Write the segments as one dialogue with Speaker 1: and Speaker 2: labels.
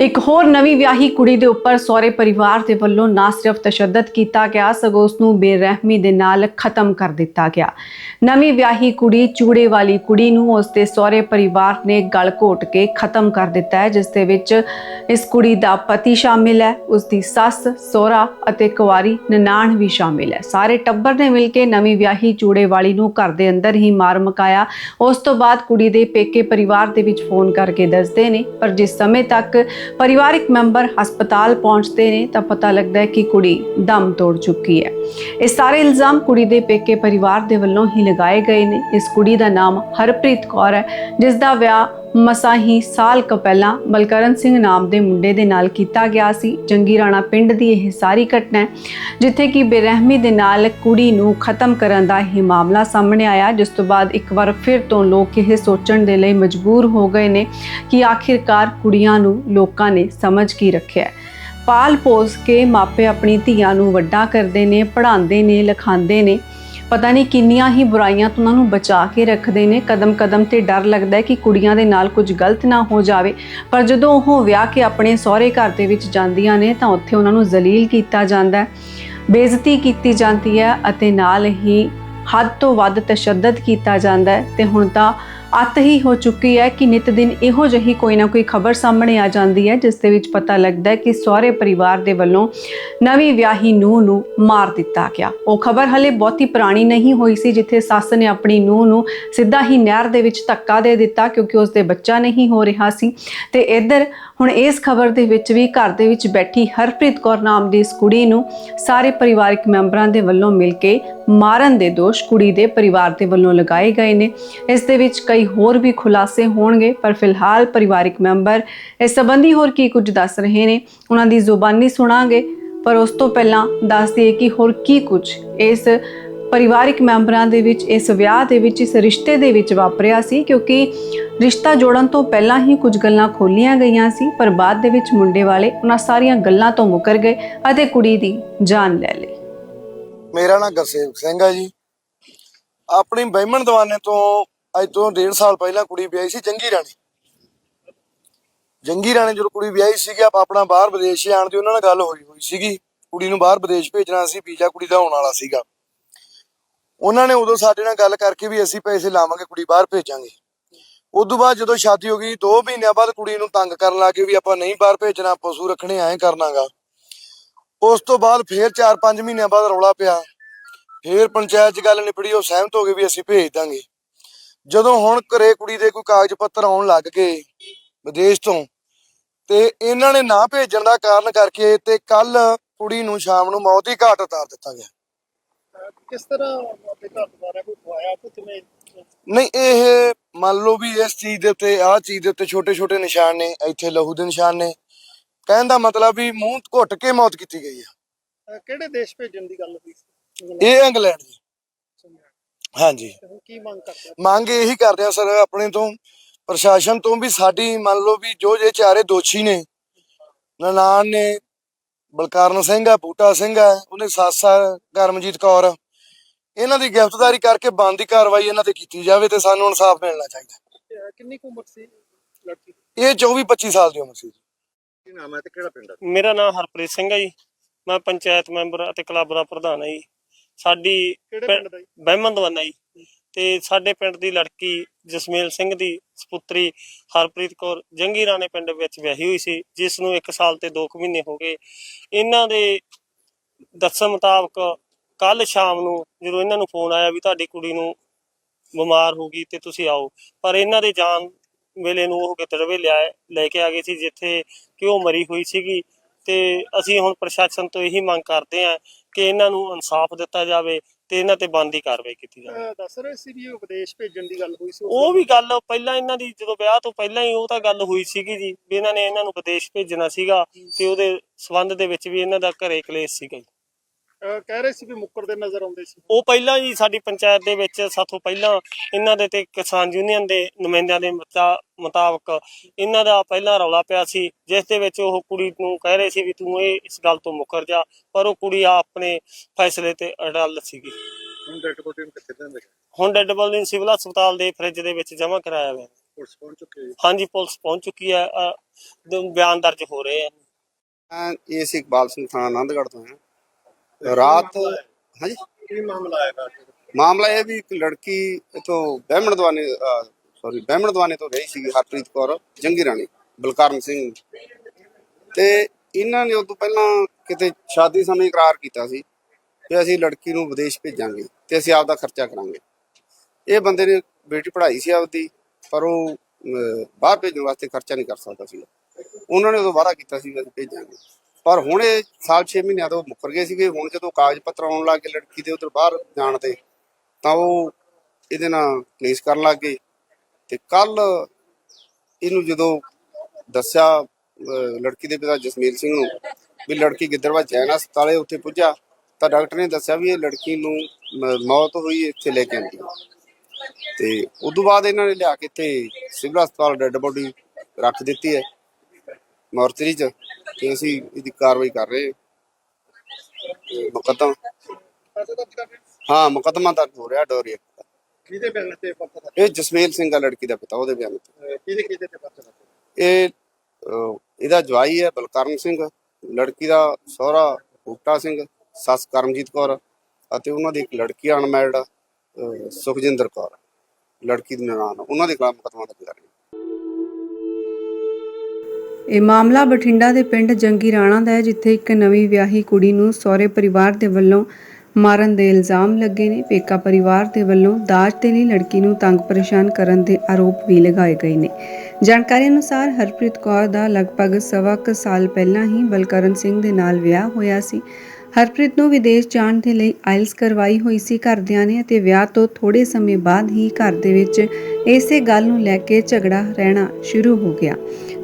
Speaker 1: ਇੱਕ ਹੋਰ ਨਵੀਂ ਵਿਆਹੀ ਕੁੜੀ ਦੇ ਉੱਪਰ ਸਹੁਰੇ ਪਰਿਵਾਰ ਦੇ ਵੱਲੋਂ ਨਾ ਸਿਰਫ ਤਸ਼ੱਦਦ ਕੀਤਾ ਗਿਆ, ਸਗੋਂ ਉਸ ਨੂੰ ਬੇਰਹਿਮੀ ਦੇ ਨਾਲ ਖਤਮ ਕਰ ਦਿੱਤਾ ਗਿਆ। ਨਵੀਂ ਵਿਆਹੀ ਕੁੜੀ ਚੂੜੇ ਵਾਲੀ ਕੁੜੀ ਨੂੰ ਉਸ ਦੇ ਸਹੁਰੇ ਪਰਿਵਾਰ ਨੇ ਗਲ ਘੋਟ ਕੇ ਖਤਮ ਕਰ ਦਿੱਤਾ ਹੈ, ਜਿਸ ਦੇ ਵਿੱਚ ਇਸ ਕੁੜੀ ਦਾ ਪਤੀ ਸ਼ਾਮਿਲ ਹੈ, ਉਸ ਦੀ ਸੱਸ, ਸਹੁਰਾ ਅਤੇ ਕੁਵਾਰੀ ਨਨਾਣ ਵੀ ਸ਼ਾਮਿਲ ਹੈ। ਸਾਰੇ ਟੱਬਰ ਨੇ ਮਿਲ ਕੇ ਨਵੀਂ ਵਿਆਹੀ ਚੂੜੇ ਵਾਲੀ ਨੂੰ ਘਰ ਦੇ ਅੰਦਰ ਹੀ ਮਾਰ ਮਕਾਇਆ। ਉਸ ਤੋਂ ਬਾਅਦ ਕੁੜੀ ਦੇ ਪੇਕੇ ਪਰਿਵਾਰ ਦੇ ਵਿੱਚ ਫੋਨ ਕਰਕੇ ਦੱਸਦੇ ਨੇ, ਪਰ ਜਿਸ ਸਮੇਂ ਤੱਕ ਪਰਿਵਾਰਿਕ ਮੈਂਬਰ ਹਸਪਤਾਲ ਪਹੁੰਚਦੇ ਨੇ ਤਾਂ ਪਤਾ ਲੱਗਦਾ ਹੈ ਕਿ ਕੁੜੀ ਦਮ ਤੋੜ ਚੁੱਕੀ ਹੈ। ਇਹ ਸਾਰੇ ਇਲਜ਼ਾਮ ਕੁੜੀ ਦੇ ਪੇਕੇ ਪਰਿਵਾਰ ਦੇ ਵੱਲੋਂ ਹੀ ਲਗਾਏ ਗਏ ਨੇ। ਇਸ ਕੁੜੀ ਦਾ ਨਾਮ ਹਰਪ੍ਰੀਤ ਕੌਰ ਹੈ ਜਿਸ ਦਾ ਵਿਆਹ ਮਸਾਂ ਹੀ ਸਾਲ ਕੁ ਪਹਿਲਾਂ ਬਲਕਰਨ ਸਿੰਘ ਨਾਮ ਦੇ ਮੁੰਡੇ ਦੇ ਨਾਲ ਕੀਤਾ ਗਿਆ ਸੀ ਜੰਗੀ ਰਾਣਾ ਪਿੰਡ ਦੀ ਇਹ ਸਾਰੀ ਘਟਨਾ ਹੈ, ਜਿੱਥੇ ਕਿ ਬੇਰਹਿਮੀ ਦੇ ਨਾਲ ਕੁੜੀ ਨੂੰ ਖਤਮ ਕਰਨ ਦਾ ਇਹ ਮਾਮਲਾ ਸਾਹਮਣੇ ਆਇਆ, ਜਿਸ ਤੋਂ ਬਾਅਦ ਇੱਕ ਵਾਰ ਫਿਰ ਤੋਂ ਲੋਕ ਇਹ ਸੋਚਣ ਦੇ ਲਈ ਮਜਬੂਰ ਹੋ ਗਏ ਨੇ ਕਿ ਆਖਿਰਕਾਰ ਕੁੜੀਆਂ ਨੂੰ ਲੋਕਾਂ ਨੇ ਸਮਝ ਕੀ ਰੱਖਿਆ ਹੈ। ਪਾਲ ਪੋਸ ਕੇ ਮਾਪੇ ਆਪਣੀ ਧੀਆਂ ਨੂੰ ਵੱਡਾ ਕਰਦੇ ਨੇ, ਪੜ੍ਹਾਉਂਦੇ ਨੇ, ਲਿਖਾਉਂਦੇ ਨੇ ਪਤਾ ਨਹੀਂ ਕਿੰਨੀਆਂ ਹੀ ਬੁਰਾਈਆਂ ਤੋਂ ਉਹਨਾਂ ਨੂੰ ਬਚਾ ਕੇ ਰੱਖਦੇ ਨੇ। ਕਦਮ ਕਦਮ ਤੇ ਡਰ ਲੱਗਦਾ ਹੈ ਕਿ ਕੁੜੀਆਂ ਦੇ ਨਾਲ ਕੁਝ ਗਲਤ ਨਾ ਹੋ ਜਾਵੇ। ਪਰ ਜਦੋਂ ਉਹ ਵਿਆਹ ਕੇ ਆਪਣੇ ਸਹੁਰੇ ਘਰ ਦੇ ਵਿੱਚ ਜਾਂਦੀਆਂ ਨੇ ਤਾਂ ਉੱਥੇ ਉਹਨਾਂ ਨੂੰ ਜ਼ਲੀਲ ਕੀਤਾ ਜਾਂਦਾ ਹੈ, ਬੇਇੱਜ਼ਤੀ ਕੀਤੀ ਜਾਂਦੀ ਹੈ ਅਤੇ ਨਾਲ ਹੀ ਹੱਦ ਤੋਂ ਵੱਧ ਤਸ਼ੱਦਦ ਕੀਤਾ ਜਾਂਦਾ ਹੈ। ਤੇ ਹੁਣ ਤਾਂ ਅੱਤ ਹੀ ਹੋ ਚੁੱਕੀ ਹੈ ਕਿ ਨਿਤ ਦਿਨ ਇਹੋ ਜਿਹੀ ਕੋਈ ਨਾ ਕੋਈ ਖਬਰ ਸਾਹਮਣੇ ਆ ਜਾਂਦੀ ਹੈ, ਜਿਸ ਦੇ ਵਿੱਚ ਪਤਾ ਲੱਗਦਾ ਹੈ ਕਿ ਸਹੁਰੇ ਪਰਿਵਾਰ ਦੇ ਵੱਲੋਂ ਨਵੀਂ ਵਿਆਹੀ ਨੂੰਹ ਨੂੰ ਮਾਰ ਦਿੱਤਾ ਗਿਆ। ਉਹ ਖਬਰ ਹਲੇ ਬਹੁਤੀ ਪੁਰਾਣੀ ਨਹੀਂ ਹੋਈ ਸੀ, ਜਿੱਥੇ ਸੱਸ ਨੇ ਆਪਣੀ ਨੂੰਹ ਨੂੰ ਸਿੱਧਾ ਹੀ ਨਹਿਰ ਦੇ ਵਿੱਚ ਧੱਕਾ ਦੇ ਦਿੱਤਾ, ਕਿਉਂਕਿ ਉਸ ਦੇ ਬੱਚਾ ਨਹੀਂ ਹੋ ਰਿਹਾ ਸੀ। ਤੇ ਇੱਧਰ ਹੁਣ ਇਸ ਖਬਰ ਦੇ ਵਿੱਚ ਵੀ ਘਰ ਦੇ ਵਿੱਚ ਬੈਠੀ ਹਰਪ੍ਰੀਤ ਕੌਰ ਨਾਮ ਦੀ ਇਸ ਕੁੜੀ ਨੂੰ ਸਾਰੇ ਪਰਿਵਾਰਕ ਮੈਂਬਰਾਂ ਦੇ ਵੱਲੋਂ ਮਿਲ ਕੇ ਮਾਰਨ ਦੇ ਦੋਸ਼ ਕੁੜੀ ਦੇ ਪਰਿਵਾਰ ਦੇ ਵੱਲੋਂ ਲਗਾਏ ਗਏ ਨੇ। ਇਸ ਦੇ ਵਿੱਚ ਕਈ ਹੋਰ ਵੀ ਖੁਲਾਸੇ ਹੋਣਗੇ, ਪਰ ਫਿਲਹਾਲ ਪਰਿਵਾਰਕ ਮੈਂਬਰ ਇਸ ਸੰਬੰਧੀ ਹੋਰ ਕੀ ਕੁਝ ਦੱਸ ਰਹੇ ਨੇ, ਉਹਨਾਂ ਦੀ ਜ਼ੁਬਾਨੀ ਸੁਣਾਂਗੇ, ਪਰ ਉਸ ਤੋਂ ਪਹਿਲਾਂ ਦੱਸ ਦਈਏ ਕਿ ਹੋਰ ਕੀ ਕੁਝ ਇਸ ਪਰਿਵਾਰਿਕ ਮੈਂਬਰਾਂ ਦੇ ਵਿੱਚ, ਇਸ ਵਿਆਹ ਦੇ ਵਿੱਚ, ਇਸ ਰਿਸ਼ਤੇ ਦੇ ਵਿੱਚ ਵਾਪਰਿਆ ਸੀ, ਕਿਉਂਕਿ ਰਿਸ਼ਤਾ ਜੋੜਨ ਤੋਂ ਪਹਿਲਾਂ ਹੀ ਕੁਝ ਗੱਲਾਂ ਖੋਲੀਆਂ ਗਈਆਂ ਸੀ, ਪਰ ਬਾਅਦ ਦੇ ਵਿੱਚ ਮੁੰਡੇ ਵਾਲੇ ਉਹਨਾਂ ਸਾਰੀਆਂ ਗੱਲਾਂ ਤੋਂ ਮੁਕਰ ਗਏ ਅਤੇ ਕੁੜੀ ਦੀ ਜਾਨ ਲੈ ਲਈ।
Speaker 2: ਮੇਰਾ ਨਾਮ ਗਰਸੇਵਕ ਸਿੰਘ ਆ ਜੀ। ਆਪਣੀ ਬਹਿਮਣ ਦਵਾਨੇ ਤੋਂ ਅੱਜ ਤੋਂ ਡੇਢ ਸਾਲ ਪਹਿਲਾਂ ਕੁੜੀ ਵਿਆਹੀ ਸੀ ਜੰਗੀ ਰਾਣੀ। ਜੰਗੀ ਰਾਣੀ ਜਦੋਂ ਕੁੜੀ ਵਿਆਹੀ ਸੀਗੀ, ਆਪਾਂ ਆਪਣਾ ਬਾਹਰ ਵਿਦੇਸ਼ ਜਾਣ ਦੀ ਉਹਨਾਂ ਨਾਲ ਗੱਲ ਹੋਈ ਹੋਈ ਸੀਗੀ। ਕੁੜੀ ਨੂੰ ਬਾਹਰ ਵਿਦੇਸ਼ ਭੇਜਣਾ ਸੀ, ਵੀਜ਼ਾ ਕੁੜੀ ਦਾ ਆਉਣ ਵਾਲਾ ਸੀਗਾ। ਉਹਨਾਂ ਨੇ ਉਦੋਂ ਸਾਡੇ ਨਾਲ ਗੱਲ ਕਰਕੇ ਵੀ ਅਸੀਂ ਪੈਸੇ ਲਾਵਾਂਗੇ, ਕੁੜੀ ਬਾਹਰ ਭੇਜਾਂਗੇ। ਉਦੋਂ ਬਾਅਦ ਜਦੋਂ ਸ਼ਾਦੀ ਹੋ ਗਈ 2 ਮਹੀਨਿਆਂ ਬਾਅਦ ਕੁੜੀ ਨੂੰ ਤੰਗ ਕਰਨ ਲੱਗੇ ਵੀ ਆਪਾਂ ਨਹੀਂ ਬਾਹਰ ਭੇਜਣਾ, ਪਸ਼ੂ ਰੱਖਣੇ ਐਂ ਕਰਨਾਗਾ। ਉਸ ਤੋਂ ਬਾਅਦ ਫੇਰ 4-5 ਮਹੀਨਿਆਂ ਬਾਅਦ ਰੌਲਾ ਪਿਆ। ਫੇਰ ਪੰਚਾਇਤ 'ਚ ਗੱਲ ਨਿਪੜੀ ਉਹ ਸਹਿਮਤ ਹੋ ਗਏ ਵੀ ਅਸੀਂ ਭੇਜ ਦਾਂਗੇ। ਜਦੋਂ ਹੁਣ ਘਰੇ ਕੁੜੀ ਦੇ ਕੋਈ ਕਾਗਜ਼ ਪੱਤਰ ਆਉਣ ਲੱਗ ਗਏ ਵਿਦੇਸ਼ ਤੋਂ ਤੇ ਇਹਨਾਂ ਨੇ ਨਾ ਭੇਜਣ ਦਾ ਕਾਰਨ ਕਰਕੇ ਤੇ ਕੱਲ ਕੁੜੀ ਨੂੰ ਸ਼ਾਮ ਨੂੰ ਮੌਤ ਦੀ ਘਾਟ ਉਤਾਰ ਦਿੱਤਾ ਗਿਆ।
Speaker 3: ਕਿਸ ਤਰ੍ਹਾਂ ਆਪਣੇ ਘਰ ਦੁਆਰਾ ਕੋਈ ਖਵਾਇਆ ਤੇ ਕਿਵੇਂ
Speaker 2: ਨਹੀਂ ਇਹ ਮੰਨ ਲਓ ਵੀ ਇਸ ਚੀਜ਼ ਦੇ ਉੱਤੇ ਆਹ ਚੀਜ਼ ਦੇ ਉੱਤੇ ਛੋਟੇ ਛੋਟੇ ਨਿਸ਼ਾਨ ਨੇ ਇੱਥੇ ਲਹੂ ਦੇ ਨਿਸ਼ਾਨ ਨੇ। ਕਹਿਣ ਦਾ ਮਤਲਬ ਵੀ ਮੂੰਹ ਘੁੱਟ ਕੇ ਮੌਤ ਕੀਤੀ ਗਈ ਆ।
Speaker 3: ਕਿਹੜੇ ਦੇਸ਼ ਭੇਜਣ ਦੀ ਗੱਲ ਹੋਈ ਸੀ?
Speaker 2: ਇਹ ਇੰਗਲੈਂਡ ਦੀ। ਹਾਂਜੀ।
Speaker 3: ਤੇ ਹੁਣ ਕੀ ਮੰਗ ਕਰਦੇ ਹੋ?
Speaker 2: ਮੰਗ ਇਹੀ ਕਰਦੇ ਆ ਸਰ ਆਪਣੇ ਤੋਂ ਪ੍ਰਸ਼ਾਸਨ ਤੋਂ ਵੀ ਸਾਡੀ ਮੰਨ ਲਓ ਵੀ ਜੋ ਜੇ ਚਾਰੇ ਦੋਸ਼ੀ ਨੇ ਨਨਾਣ ਨੇ ਬਲਕਾਰਨ ਸਿੰਘ ਆ ਬੂਟਾ ਸਿੰਘ ਆ ਉਹਨੇ ਸੱਸ ਆ ਕਰਮਜੀਤ ਕੌਰ ਇਹਨਾਂ ਦੀ ਗ੍ਰਿਫਤਾਰੀ ਕਰਕੇ ਬੰਦੀ ਕਾਰਵਾਈ ਇਹਨਾਂ ਤੇ ਕੀਤੀ ਜਾਵੇ ਤੇ ਸਾਨੂੰ ਇਨਸਾਫ ਮਿਲਣਾ ਚਾਹੀਦਾ।
Speaker 3: ਅਹ ਕਿੰਨੀ ਕੁ ਉਮਰ ਸੀ ਲੜਕੀ ਦੀ?
Speaker 2: ਇਹ 24 25 ਸਾਲ ਦੀ ਉਮਰ ਸੀ
Speaker 3: ਕੀ ਨਾਮ ਹੈ ਤੇ ਕਿਹੜਾ ਪਿੰਡ ਹੈ?
Speaker 4: ਮੇਰਾ ਨਾਮ ਹਰਪ੍ਰੀਤ ਸਿੰਘ ਹੈ ਜੀ। ਮੈਂ ਪੰਚਾਇਤ ਮੈਂਬਰ ਅਤੇ ਕਲੱਬ ਦਾ ਪ੍ਰਧਾਨ ਹਾਂ ਜੀ। ਸਾਡੀ
Speaker 3: ਕਿਹੜੇ ਪਿੰਡ ਦਾ ਜੀ?
Speaker 4: ਬਹਿਮਨ ਦਵਾਨਾ ਜੀ। ਤੇ ਸਾਡੇ ਪਿੰਡ ਦੀ ਲੜਕੀ ਜਸਮੇਲ ਸਿੰਘ ਦੀ ਸੁਪੁੱਤਰੀ ਹਰਪ੍ਰੀਤ ਕੌਰ ਜੰਗੀ ਰਾਣੇ ਪਿੰਡ ਵਿੱਚ ਵਿਆਹੀ ਹੋਈ ਸੀ ਜਿਸ ਨੂੰ 1 ਸਾਲ ਤੇ 2 ਮਹੀਨੇ ਹੋ ਗਏ। ਇਹਨਾਂ ਦੇ ਦੱਸਣ ਮੁਤਾਬਕ ਕੱਲ ਸ਼ਾਮ ਨੂੰ ਜਦੋਂ ਇਹਨਾਂ ਨੂੰ ਫੋਨ ਆਇਆ ਵੀ ਤੁਹਾਡੀ ਕੁੜੀ ਨੂੰ ਬਿਮਾਰ ਹੋ ਗਈ ਤੇ ਤੁਸੀਂ ਆਓ ਪਰ ਇਹਨਾਂ ਦੇ ਜਾਣ ਵੇਲੇ ਨੂੰ ਉਹ ਕਿਤਰਵੇ ਲਿਆ ਲੈ ਕੇ ਆ ਗਏ ਸੀ ਜਿੱਥੇ ਕਿ ਉਹ ਮਰੀ ਹੋਈ ਸੀਗੀ। ਤੇ ਅਸੀਂ ਹੁਣ ਪ੍ਰਸ਼ਾਸਨ ਤੋਂ ਇਹੀ ਮੰਗ ਕਰਦੇ ਹਾਂ ਕਿ ਇਹਨਾਂ ਨੂੰ ਇਨਸਾਫ ਦਿੱਤਾ ਜਾਵੇ ਤੇ ਇਹਨਾਂ ਤੇ ਬੰਦੀ ਕਾਰਵਾਈ ਕੀਤੀ ਜਾਵੇ।
Speaker 3: ਅਹ ਦੱਸ ਰਹੇ ਸੀ ਵੀ ਉਹ ਵਿਦੇਸ਼ ਭੇਜਣ ਦੀ ਗੱਲ ਹੋਈ ਸੀ।
Speaker 4: ਉਹ ਵੀ ਗੱਲ ਪਹਿਲਾਂ ਇਹਨਾਂ ਦੀ ਜਦੋਂ ਵਿਆਹ ਤੋਂ ਪਹਿਲਾਂ ਹੀ ਉਹ ਤਾਂ ਗੱਲ ਹੋਈ ਸੀਗੀ ਜੀ ਵੀ ਇਹਨਾਂ ਨੇ ਇਹਨਾਂ ਨੂੰ ਵਿਦੇਸ਼ ਭੇਜਣਾ ਸੀਗਾ ਤੇ ਉਹਦੇ ਸਬੰਧ ਦੇ ਵਿੱਚ ਵੀ ਇਹਨਾਂ ਦਾ ਘਰੇ ਕਲੇਸ਼ ਸੀਗਾ ਜੀ।
Speaker 3: ਕਹਿ ਰਹੇ ਸੀ ਵੀ ਮੁੱਕਰਦੇ ਨਜ਼ਰ ਆਉਂਦੇ ਸੀ।
Speaker 4: ਉਹ ਪਹਿਲਾਂ ਹੀ ਸਾਡੀ ਪੰਚਾਇਤ ਦੇ ਵਿੱਚ ਸਾਥੋਂ ਪਹਿਲਾਂ ਇਹਨਾਂ ਦੇ ਤੇ ਕਿਸਾਨ ਯੂਨੀਅਨ ਦੇ ਨੁਮਾਇੰਦਿਆਂ ਦੇ ਮੁਤਾ- ਮੁਤਾਬਕ ਇਹਨਾਂ ਦਾ ਪਹਿਲਾਂ ਰੌਲਾ ਪਿਆ ਸੀ ਜਿਸ ਦੇ ਵਿੱਚ ਉਹ ਕੁੜੀ ਨੂੰ ਕਹਿ ਰਹੇ ਸੀ ਵੀ ਤੂੰ ਇਹ ਇਸ ਗੱਲ ਤੋਂ ਮੁੱਕਰ ਜਾ ਪਰ ਉਹ ਕੁੜੀ ਆਪਣੇ ਫੈਸਲੇ ਤੇ ਅੜਲ ਸੀਗੀ।
Speaker 3: ਹੁਣ ਡੈਡ ਬੋਡੀ ਨੂੰ ਕਿੱਥੇ ਦਿੰਦੇ
Speaker 4: ਹੁਣ ਡੈਡ ਬੋਡੀ ਨੂੰ ਸਿਵਲ ਹਸਪਤਾਲ ਦੇ ਫ੍ਰਿਜ ਦੇ ਵਿੱਚ ਜਮ੍ਹਾਂ ਕਰਾਇਆ ਹੋਇਆ।
Speaker 3: ਪੁਲਿਸ ਪਹੁੰਚ ਚੁੱਕੀ ਹੈ
Speaker 4: ਹਾਂਜੀ ਪੁਲਿਸ ਪਹੁੰਚ ਚੁੱਕੀ ਹੈ ਬਿਆਨ ਦਰਜ ਹੋ ਰਹੇ ਆ।
Speaker 5: ਮੈਂ ਏਸ ਇਕਬਾਲ ਸਿੰਘ ਥਾਣਾ ਆਨੰਦਗੜ੍ਹ ਤੋਂ ਹਾਂ। ਰਾਤ ਹਾਂਜੀ?
Speaker 3: ਕੀ ਮਾਮਲਾ ਆਏਗਾ
Speaker 5: ਮਾਮਲਾ ਇਹ ਵੀ ਇੱਕ ਲੜਕੀ ਇਥੋਂ ਬਹਿਮਣ ਦਵਾਨੇ ਸੌਰੀ ਬਹਿਮਣ ਦਵਾਨੇ ਤੋਂ ਰਹੀ ਸੀਗੀ ਹਰਪ੍ਰੀਤ ਕੌਰ ਜੰਗੀ ਰਾਣੀ ਬਲਕਾਰਨ ਸਿੰਘ। ਤੇ ਇਹਨਾਂ ਨੇ ਉਦੋਂ ਪਹਿਲਾਂ ਕਿਤੇ ਸ਼ਾਦੀ ਸਮੇਂ ਇਕਰਾਰ ਕੀਤਾ ਸੀ ਕਿ ਅਸੀਂ ਲੜਕੀ ਨੂੰ ਵਿਦੇਸ਼ ਭੇਜਾਂਗੇ ਤੇ ਅਸੀਂ ਆਪਦਾ ਖਰਚਾ ਕਰਾਂਗੇ। ਇਹ ਬੰਦੇ ਨੇ ਬੇਟੀ ਪੜ੍ਹਾਈ ਸੀ ਆਪਦੀ ਪਰ ਉਹ ਬਾਹਰ ਭੇਜਣ ਵਾਸਤੇ ਖਰਚਾ ਨਹੀਂ ਕਰ ਸਕਦਾ ਸੀ ਉਹਨਾਂ ਨੇ ਉਦੋਂ ਵਾਅਦਾ ਕੀਤਾ ਸੀ ਕਿ ਅਸੀਂ ਭੇਜਾਂਗੇ। ਪਰ ਹੁਣ ਇਹ ਸਾਲ 6 ਮਹੀਨਿਆਂ ਤੋਂ ਮੁੱਕਰ ਗਏ ਸੀਗੇ। ਹੁਣ ਜਦੋਂ ਕਾਗਜ਼ ਪੱਤਰ ਆਉਣ ਲੱਗ ਗਏ ਲੜਕੀ ਦੇ ਉਧਰ ਬਾਹਰ ਜਾਣ 'ਤੇ, ਤਾਂ ਉਹ ਇਹਦੇ ਨਾਲ ਕਲੇਸ਼ ਕਰਨ ਲੱਗ ਗਏ। ਤੇ ਕੱਲ ਇਹਨੂੰ ਜਦੋਂ ਦੱਸਿਆ ਲੜਕੀ ਦੇ ਪਿਤਾ ਜਸਮੀਲ ਸਿੰਘ ਨੂੰ ਵੀ ਲੜਕੀ ਗਿੱਦੜਵਾ ਜੈਨ ਹਸਪਤਾਲੇ ਉੱਥੇ ਪੁੱਜਾ, ਤਾਂ ਡਾਕਟਰ ਨੇ ਦੱਸਿਆ ਵੀ ਇਹ ਲੜਕੀ ਨੂੰ ਮੌਤ ਹੋਈ ਇੱਥੇ ਲੈ ਕੇ ਆਂਦੀ ਤੇ ਉਦੋਂ ਬਾਅਦ ਇਹਨਾਂ ਨੇ ਲਿਆ ਕੇ ਇੱਥੇ ਸਿਵਲ ਹਸਪਤਾਲ ਡੈੱਡ ਬੋਡੀ ਰੱਖ ਦਿੱਤੀ ਹੈ। ਮੋਰਚਰੀ 'ਚ ਤੇ ਅਸੀਂ ਇਹਦੀ ਕਾਰਵਾਈ ਕਰ ਰਹੇ ਹਾਂ। ਮੁਕੱਦਮਾ ਹਾਂ? ਮੁਕੱਦਮਾ ਦਰਜ ਹੋ ਰਿਹਾ ਡੋਰੀ
Speaker 3: ਕਿਹਦੇ ਬਿਆਨ ਤੇ ਪਰਚਾ
Speaker 5: ਇਹ ਜਸਮੇਲ ਸਿੰਘ ਆ ਲੜਕੀ ਦਾ ਪਿਤਾ ਉਹਦੇ ਬਿਆਨ ਤੇ।
Speaker 3: ਕਿਹਦੇ ਕਿਹਦੇ ਤੇ ਪਰਚਾ
Speaker 5: ਇਹ ਇਹਦਾ ਜਵਾਈ ਹੈ ਬਲਕਰਨ ਸਿੰਘ ਲੜਕੀ ਦਾ ਸਹੁਰਾ ਬੂਟਾ ਸਿੰਘ ਸੱਸ ਕਰਮਜੀਤ ਕੌਰ ਅਤੇ ਉਹਨਾਂ ਦੀ ਇੱਕ ਲੜਕੀ ਅਨਮੈਰਿਡ ਸੁਖਜਿੰਦਰ ਕੌਰ। ਲੜਕੀ ਦੀ ਨਨਾਣ ਉਹਨਾਂ ਦੇ ਖਿਲਾਫ ਮੁਕੱਦਮਾ ਦਰਜ ਕਰ ਰਹੇ।
Speaker 6: ਇਹ ਮਾਮਲਾ ਬਠਿੰਡਾ ਦੇ ਪਿੰਡ ਜੰਗੀ ਰਾਣਾ ਦਾ ਹੈ, ਜਿੱਥੇ ਇੱਕ ਨਵੀਂ ਵਿਆਹੀ ਕੁੜੀ ਨੂੰ ਸਹੁਰੇ ਪਰਿਵਾਰ ਦੇ ਵੱਲੋਂ ਮਾਰਨ ਦੇ ਇਲਜ਼ਾਮ ਲੱਗੇ ਨੇ। ਪੇਕਾ ਪਰਿਵਾਰ ਦੇ ਵੱਲੋਂ ਦਾਜ ਦੇ ਲਈ ਲੜਕੀ ਨੂੰ ਤੰਗ ਪਰੇਸ਼ਾਨ ਕਰਨ ਦੇ ਆਰੋਪ ਵੀ ਲਗਾਏ ਗਏ ਨੇ। ਜਾਣਕਾਰੀ ਅਨੁਸਾਰ ਹਰਪ੍ਰੀਤ ਕੌਰ ਦਾ ਲਗਭਗ ਸਵਾ ਕੁ ਸਾਲ ਪਹਿਲਾਂ ਹੀ ਬਲਕਰਨ ਸਿੰਘ ਦੇ ਨਾਲ ਵਿਆਹ ਹੋਇਆ ਸੀ। ਹਰਪ੍ਰੀਤ ਨੂੰ ਵਿਦੇਸ਼ ਜਾਣ ਦੇ ਲਈ ਆਇਲਸ ਕਰਵਾਈ ਹੋਈ ਸੀ ਘਰਦਿਆਂ ਨੇ ਅਤੇ ਵਿਆਹ ਤੋਂ ਥੋੜੇ ਸਮੇਂ ਬਾਅਦ ਹੀ ਘਰ ਦੇ ਵਿੱਚ ਇਸੇ ਗੱਲ ਨੂੰ ਲੈ ਕੇ ਝਗੜਾ ਰਹਿਣਾ ਸ਼ੁਰੂ ਹੋ ਗਿਆ।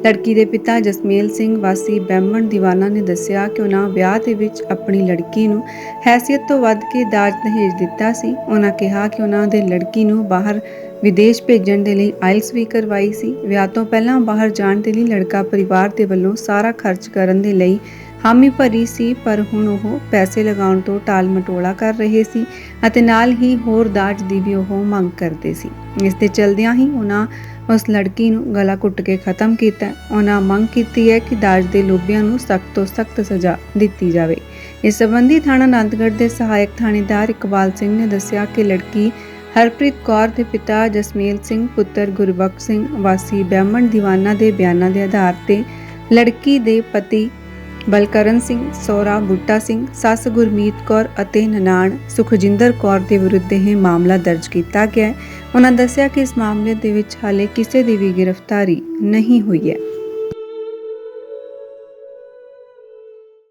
Speaker 6: ਲੜਕੀ ਦੇ ਪਿਤਾ ਜਸਮੇਲ ਸਿੰਘ ਵਾਸੀ ਬੈਮਣ ਦੀਵਾਨਾ ਨੇ ਦੱਸਿਆ ਕਿ ਉਹਨਾਂ ਵਿਆਹ ਦੇ ਵਿੱਚ ਆਪਣੀ ਲੜਕੀ ਨੂੰ ਹੈਸੀਅਤ ਤੋਂ ਵੱਧ ਕੇ ਦਾਜ ਦਹੇਜ ਦਿੱਤਾ ਸੀ। ਉਹਨਾਂ ਕਿਹਾ ਕਿ ਉਹਨਾਂ ਦੇ ਲੜਕੀ ਨੂੰ ਬਾਹਰ ਵਿਦੇਸ਼ ਭੇਜਣ ਦੇ ਲਈ ਆਇਲਸ ਵੀ ਕਰਵਾਈ ਸੀ। ਵਿਆਹ ਤੋਂ ਪਹਿਲਾਂ ਬਾਹਰ ਜਾਣ ਦੇ ਲਈ ਲੜਕਾ ਪਰਿਵਾਰ ਦੇ ਵੱਲੋਂ ਸਾਰਾ ਖਰਚ ਕਰਨ ਦੇ ਲਈ ਹਾਮੀ ਭਰੀ ਸੀ, ਪਰ ਹੁਣ ਉਹ ਪੈਸੇ ਲਗਾਉਣ ਤੋਂ ਟਾਲ ਮਟੋਲਾ ਕਰ ਰਹੇ ਸੀ ਅਤੇ ਨਾਲ ਹੀ ਹੋਰ ਦਾਜ ਦੀ ਵੀ ਉਹ ਮੰਗ ਕਰਦੇ ਸੀ। ਇਸ ਦੇ ਚਲਦਿਆਂ ਹੀ ਉਹਨਾਂ ਉਸ ਲੜਕੀ ਨੂੰ ਗਲਾ ਕੁੱਟ ਕੇ ਖਤਮ ਕੀਤਾ। ਉਹਨਾਂ ਮੰਗ ਕੀਤੀ ਹੈ ਕਿ ਦਾਜ ਦੇ ਲੋਭੀਆਂ ਨੂੰ ਸਖਤ ਤੋਂ ਸਖਤ ਸਜ਼ਾ ਦਿੱਤੀ ਜਾਵੇ। ਇਸ ਸੰਬੰਧੀ ਥਾਣਾ ਅਨੰਦਗੜ੍ਹ ਦੇ ਸਹਾਇਕ ਥਾਣੇਦਾਰ ਇਕਬਾਲ ਸਿੰਘ ਨੇ ਦੱਸਿਆ ਕਿ ਲੜਕੀ ਹਰਪ੍ਰੀਤ ਕੌਰ ਦੇ ਪਿਤਾ ਜਸਮੇਲ ਸਿੰਘ, ਪੁੱਤਰ ਗੁਰਬਖਸ਼ ਸਿੰਘ, ਵਾਸੀ ਬ੍ਰਾਹਮਣ ਦੀਵਾਨਾ ਦੇ ਬਿਆਨਾਂ ਦੇ ਆਧਾਰ ਤੇ ਲੜਕੀ ਦੇ ਪਤੀ ਬਲਕਰਨ ਸਿੰਘ, ਸੋਰਾ ਬੁੱਟਾ ਸਿੰਘ, ਸੱਸ ਗੁਰਮੀਤ ਕੌਰ ਅਤੇ ਨਨਾਣ ਸੁਖਜਿੰਦਰ ਕੌਰ ਦੇ ਵਿਰੁੱਧ ਇਹ ਮਾਮਲਾ ਦਰਜ ਕੀਤਾ ਗਿਆ ਹੈ। ਉਹਨਾਂ ਦੱਸਿਆ ਕਿ ਇਸ ਮਾਮਲੇ ਦੇ ਵਿੱਚ ਹਾਲੇ ਕਿਸੇ ਦੀ ਵੀ ਗ੍ਰਿਫਤਾਰੀ ਨਹੀਂ ਹੋਈ ਹੈ।